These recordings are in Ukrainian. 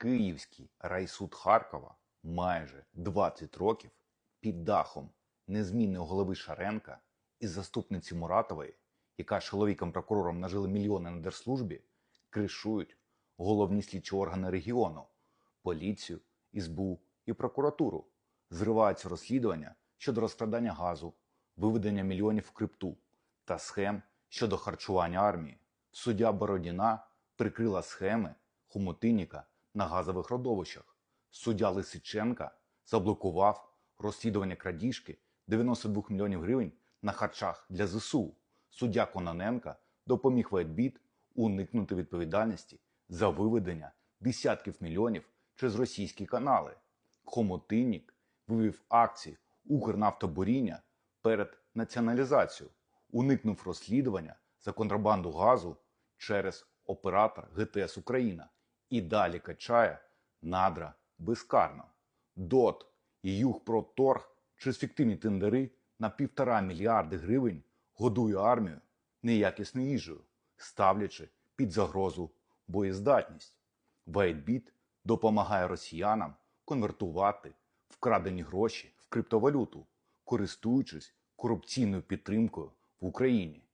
Київський райсуд Харкова майже 20 років під дахом незмінного голови Шаренка і заступниці Муратової, яка чоловіком прокурором нажили мільйони на держслужбі, кришують головні слідчі органи регіону, поліцію, СБУ і прокуратуру, зриваються розслідування щодо розкрадання газу, виведення мільйонів в крипту та схем щодо харчування армії. Суддя Бородіна прикрила схеми Хомутинніка на газових родовищах. Суддя Лисиченка заблокував розслідування крадіжки 92 мільйонів гривень на харчах для ЗСУ. Суддя Кононенка допоміг Вайтбіт уникнути відповідальності за виведення десятків мільйонів через російські канали. Хомутиннік вивів акції Укрнафтобуріння перед націоналізацією, уникнув розслідування за контрабанду газу через оператор ГТС Україна і далі качає надра безкарно. ДОТ і Югпроторг через фіктивні тендери на півтора мільярди гривень годує армію неякісною їжею, ставлячи під загрозу боєздатність. Вайтбіт допомагає росіянам конвертувати вкрадені гроші в криптовалюту, користуючись корупційною підтримкою в Україні.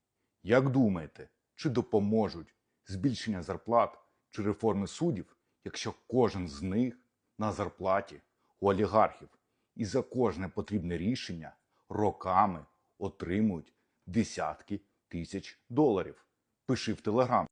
Як думаєте, чи допоможуть збільшення зарплат чи реформи суддів, якщо кожен з них на зарплаті у олігархів і за кожне потрібне рішення роками отримують десятки тисяч доларів? Пиши в телеграм.